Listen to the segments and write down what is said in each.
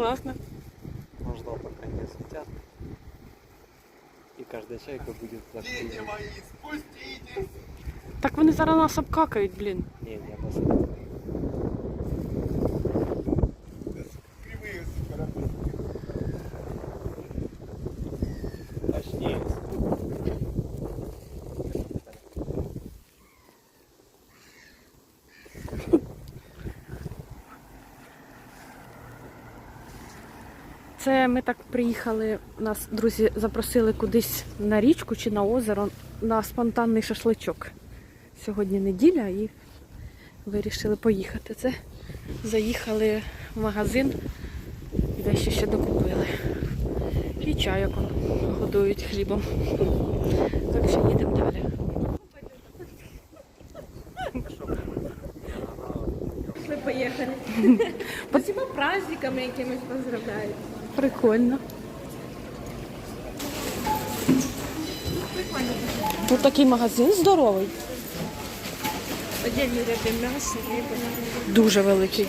Класно. Он ждал, пока они осветят. И каждая чайка будет заклеена. Так вони зараз нас обкакають, блін. Не, не обосраться. Точнее. Це ми так приїхали, нас друзі запросили кудись на річку чи на озеро на спонтанний шашличок. Сьогодні неділя і вирішили поїхати. Це заїхали в магазин і дещо ще докупили. І чайок годують хлібом. Так що їдемо далі. Ми поїхали. Спасибо праздниками якимось поздравляю. Прикольно. Тут такий магазин здоровий, Отдельно ряди м'ясо, риби. дуже великий.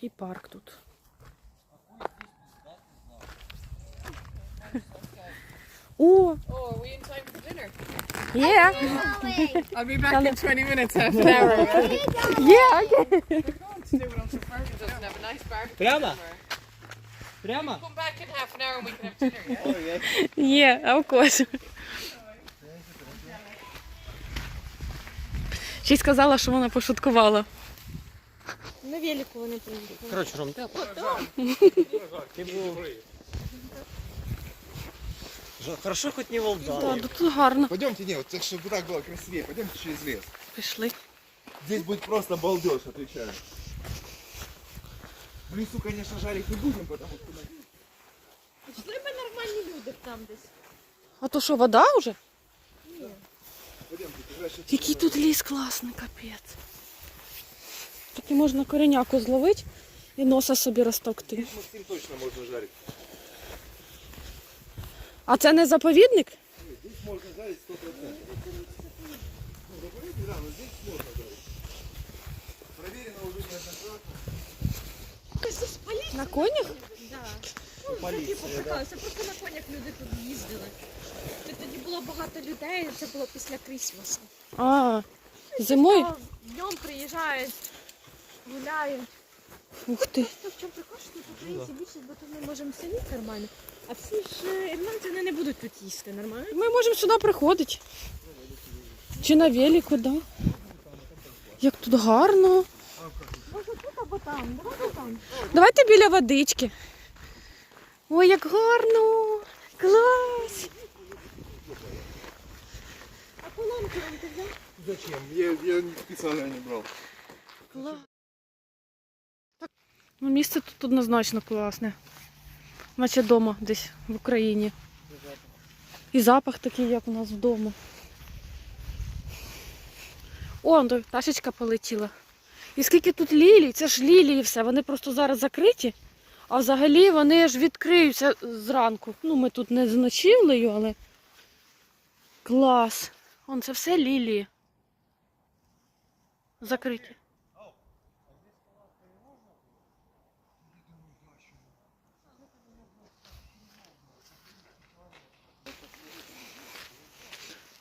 Такий парк тут. О, Oh, are we in time for dinner? є, I'll be back in 20 minutes, half an hour. a nice. Прямо? Прямо? Come back in half an hour and we can have dinner. Yeah? А в когось. Ще й сказала, що вона пошуткувала. На велику вони поїхали. Короче, Ром, ты Ты был... Жо- Хорошо хоть не волдал. Так, тут гарно. Пойдемте, не, вот так, чтобы так было красивее, пойдемте через лес. Пішли. Здесь будет просто балдеж, отвечаю. В лесу, конечно, жарить не будем, потому что... Пішли ми нормальні люди там десь. А то що, вода вже? Пойдемте, краще. Який тут ліс класний, капець. Таки можна кореняку зловити і носа собі розтовкти. Здесь Максим точно можно жарить. А це не заповідник? Здесь можно жарить 100%. Ну, заповедник, да, но здесь можно жарить. Проверено уже неоднократно. На конях? Полиция, да. Покаталися, просто на конях люди тут їздили. Це тоді було багато людей, це було після Крісмасу. А, зимою? Днем приїжджають, гуляють. Ух ти. То в чому прикол, що тут українці більше, бо тут ми можемо самі нормально. А всі ж е, ірландці вони не будуть тут їсти нормально. Ми можемо сюди приходити. Чи на велику, да? Як тут гарно. Може тут або там, давайте там. Давайте біля водички. Ой, як гарно! Клас! А колонки вам ти взяв? Зачем? Я, я специально не брал. Клас. Ну, місце тут однозначно класне. Наче вдома десь в Україні. І запах такий, як у нас вдома. О, пташечка полетіла. І скільки тут лілій, це ж лілії все, вони просто зараз закриті. А взагалі вони ж відкриються зранку. Ну, ми тут не з але клас. Он це все лілії. Закриті.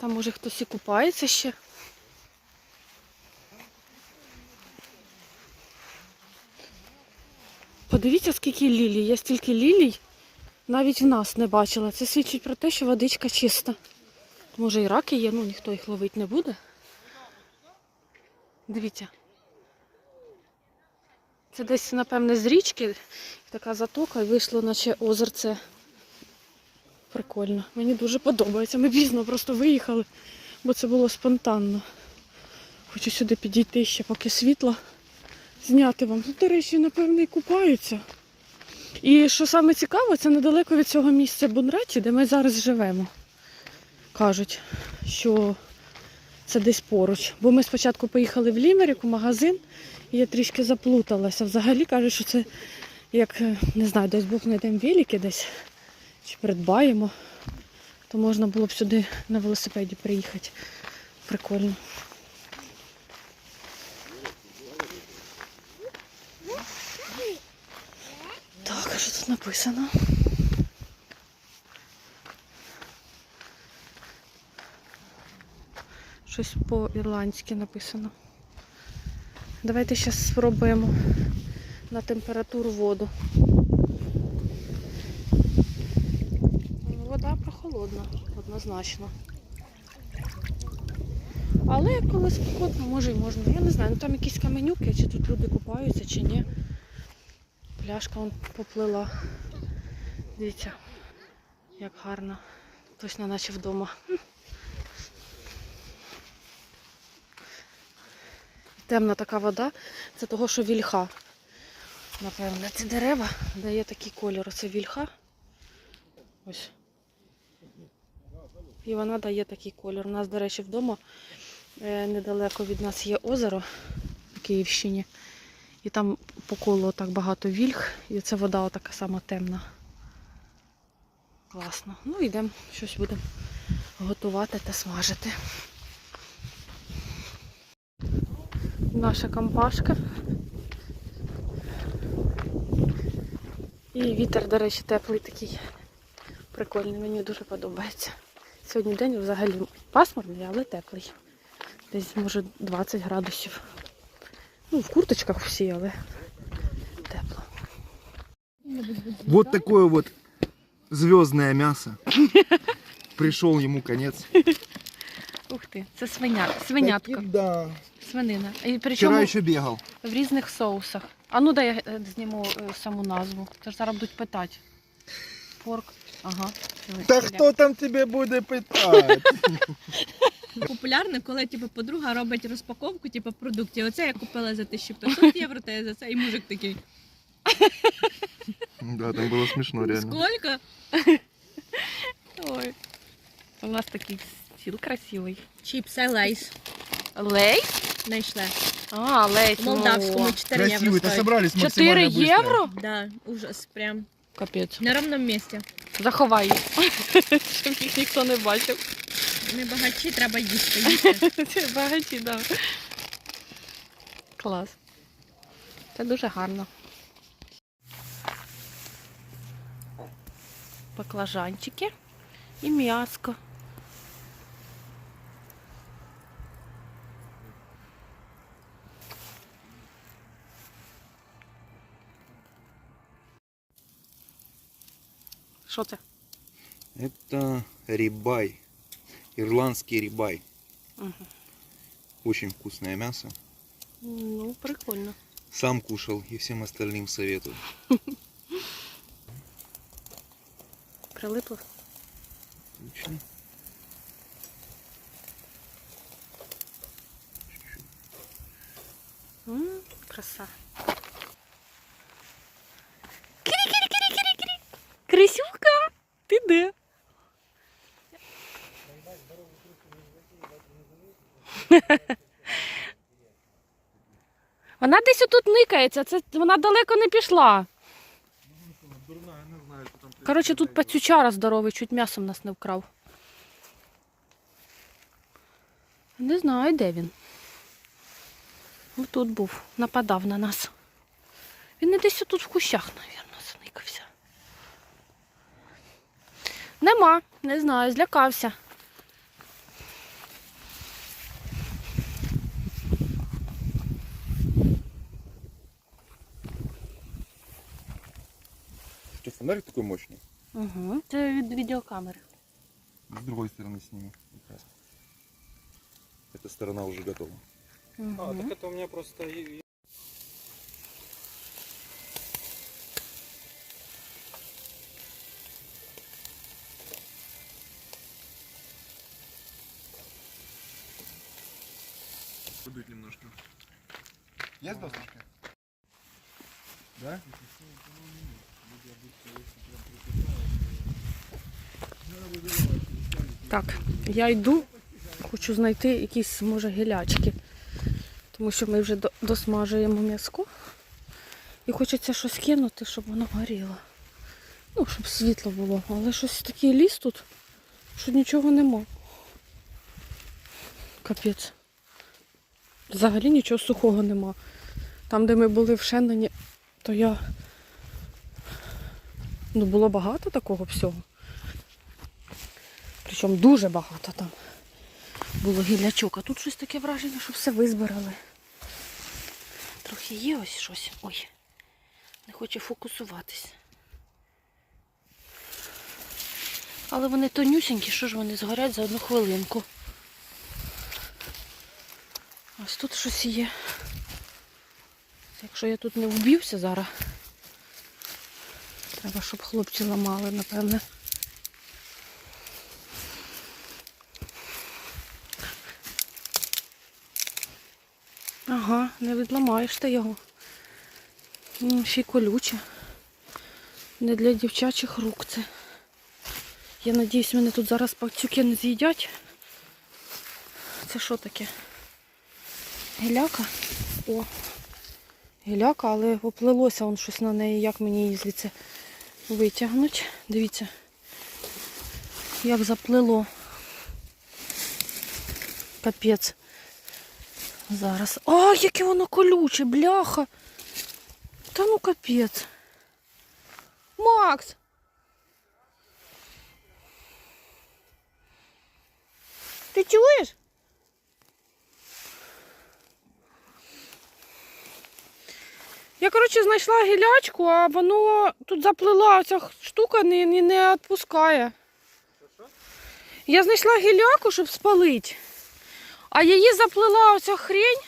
Там може хтось і купається ще. Подивіться, скільки лілій. Я стільки лілій навіть в нас не бачила. Це свідчить про те, що водичка чиста. Може і раки є, ну ніхто їх ловити не буде. Дивіться. Це десь, напевне, з річки така затока і вийшло, наче озерце. Прикольно. Мені дуже подобається. Ми пізно просто виїхали, бо це було спонтанно. Хочу сюди підійти ще, поки світло зняти вам. Тут, до речі, напевно, і купаються. І що саме цікаво, це недалеко від цього місця Бунраті, де ми зараз живемо. Кажуть, що це десь поруч. Бо ми спочатку поїхали в Лімерик, у магазин, і Я трішки заплуталася. Взагалі кажуть, що це як, е, не знаю, десь Бог знайдемо велики десь чи придбаємо, то можна було б сюди на велосипеді приїхати. Прикольно. Так, а що тут написано? Щось по-ірландськи написано. Давайте зараз спробуємо на температуру воду. Вода прохолодна, однозначно. Але коли спекотно, може і можна. Я не знаю, ну там якісь каменюки, чи тут люди купаються, чи ні. Пляшка вон поплила. Дивіться, як гарно. Точно наче вдома. Темна така вода. Це того, що вільха. Напевне, ці дерева дає такий кольор. Оце вільха. Ось. І вона дає такий кольор. У нас, до речі, вдома е, недалеко від нас є озеро на Київщині. І там по колу так багато вільх, і ця вода така сама темна. Класно. Ну, йдемо, щось будемо готувати та смажити. Наша компашка. І вітер, до речі, теплий такий. Прикольний, мені дуже подобається. Сьогодні день взагалі пасмурний, але теплий. Десь, може, 20 градусів. Ну, в курточках всі, але тепло. Вот такое вот звездное мясо. Пришел ему конец. Ух ти, це свиня, свинятка, Таки Да. свинина. І Вчера причому еще бегал. в різних соусах. А ну дай я е, зніму е, саму назву. Це ж зараз будуть питати. Порк. Ага. Ось, Да ля. кто там тебе будет пытать? Популярно, коли типу, подруга робить розпаковку типу, продуктів. Оце я купила за 1500 євро, та я за це і мужик такий. Да, там было смешно реально. Скільки? Ой. У нас такий стіл красивий. Чіпси лейс. Лейс? Знайшли. А, лейс. В Молдавському ну, 4 євро Красивый, ты стоїть. собрались 4 максимально быстро. євро? Да, ужас, прям. Капець. На ровному місці. Заховай їх, щоб їх ніхто не бачив. Ми багачі, треба їсти. їсти. Це так. да. Клас. Це дуже гарно. Баклажанчики і м'яско. Що це? Это рибай. Ирландский рибай. Угу. Очень вкусное мясо. Ну, прикольно. Сам кушал и всем остальным советую. Прилипло. Отлично. М, краса. Крисюка, ти де? Вона десь отут никається, це вона далеко не пішла. Коротше, тут пацючара здоровий, чуть м'ясом нас не вкрав. Не знаю, де він. Тут був, нападав на нас. Він не десь тут в кущах, мабуть, зникався. Нема, не знаю, злякався. Что, фонарик такой мощный? Угу. Це від відеокамери. С другой стороны сними. как раз. Эта сторона уже готова. Угу. А, так это у меня просто... и- Подуть немножко. Есть досочка? Да? Так, я йду, хочу знайти якісь, може, гілячки. Тому що ми вже досмажуємо м'язко. І хочеться щось кинути, щоб воно горіло. Ну, щоб світло було. Але щось такий ліс тут, що нічого нема. Капець. Взагалі нічого сухого нема. Там, де ми були в Шенноні, то я. Ну, було багато такого всього. Причому дуже багато там було гіллячок. А тут щось таке враження, що все визбирали. Трохи є ось щось. Ой, не хоче фокусуватись. Але вони тонюсінькі, що ж вони згорять за одну хвилинку. Ось тут щось є. Якщо я тут не вб'юся зараз, треба, щоб хлопці ламали, напевне. Ага, не відламаєш ти його. Ще й колюче. Не для дівчачих рук це. Я надіюсь, мене тут зараз пацюки не з'їдять. Це що таке? Гіляка? О. Гіляка, але поплилося он щось на неї, як мені її звідси витягнуть. Дивіться, як заплило. Капець. Зараз. А, яке воно колюче, бляха. Та ну капець. Макс! Ти чуєш? Я, коротше, знайшла гілячку, а воно тут заплила оця штука не, не, не відпускає. Я знайшла гіляку, щоб спалити. А її заплила оця хрень.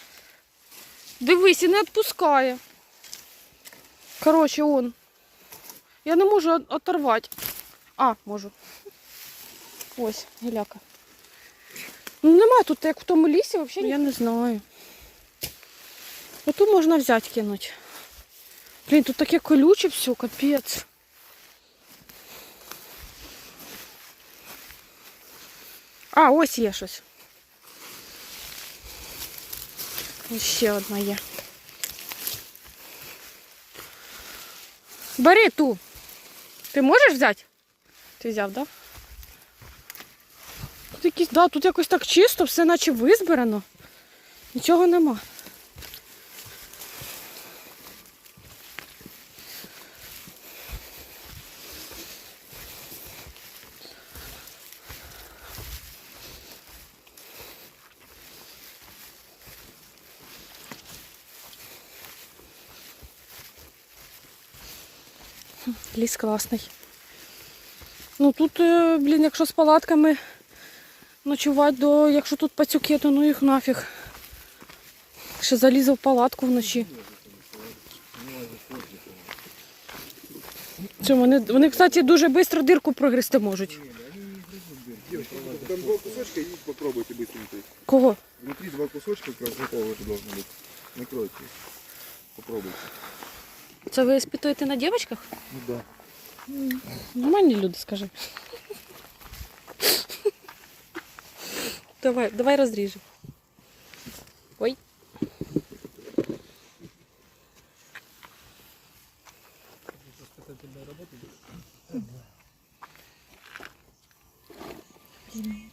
Дивись, і не відпускає. Коротше, он. Я не можу оторвати. А, можу. Ось, гіляка. Ну нема тут, як в тому лісі, взагалі я не знаю. Оту можна взяти кинути. Блін, тут таке колюче все, капець. А, ось є щось. Ось ще одна є. Бери ту. Ти можеш взяти? Ти взяв, так? Да? Тут якісь, да, тут якось так чисто, все наче визбирано. Нічого нема. Ліс класний. Ну тут, е, блін, якщо з палатками ночувати, до, якщо тут пацюки, то ну їх нафіг. Ще залізу в палатку вночі. Що, вони, вони, кстати, дуже швидко дирку прогризти можуть. Девочка, там два кусочка, и попробуйте быстренько. Кого? Внутри два кусочка как раз готовы это должно быть. Накройте. Попробуйте. Це ви спитуєте на дівчатках? Ну да. Нормальні люди, скажи. Давай, давай розріжемо. Ой.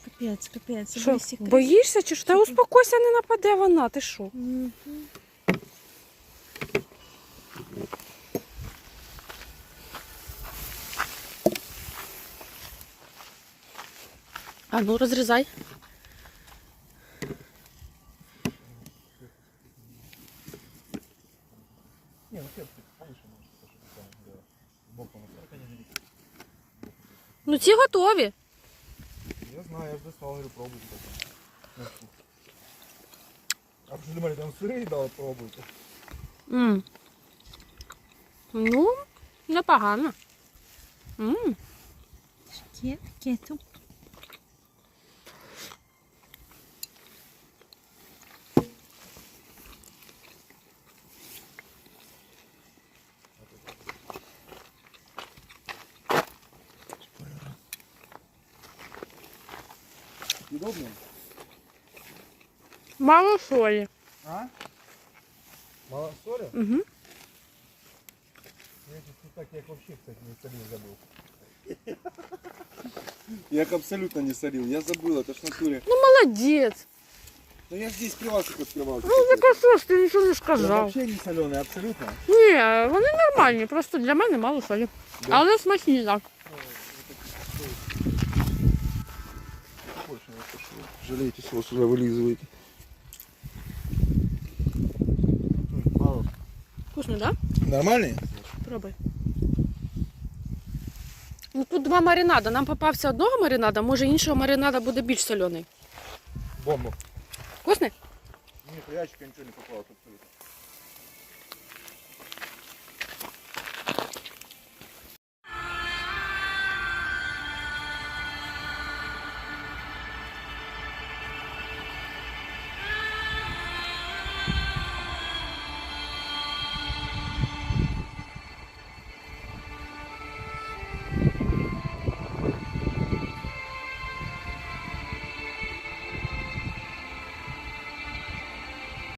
Капець, капець. Що, боїшся чи що? Та успокойся, не нападе вона, ти що? А ну розрізай. Ну ці готові. Я знаю, я же достал, говорю, пробуйте. А вы что думали, там сырые дал, пробуйте. М. Ну, непогано. М. Є, таке тут. Удобно? Мало солі. А? Мало соли? Угу. Я чуть так, як вообще, кстати, не солил, забыл. Я их абсолютно не солил, я забыл, это ж в натуре. Ну молодець. Но я здесь при вас их открывал. Ну так а що ж ти нічого не Я сказав. вообще не соленый, абсолютно. Ні, вони нормальні, просто для мене мало солі. Але смачні, так. пошло. Жалеете, соус уже вылизываете. Мало. Вкусно, так? Нормальный? Пробуй. Ну тут два маринада. Нам попався одного маринада, може іншого маринада буде більш соляний. Бомба. Вкусний? Нет, ящика ничего не попалось абсолютно.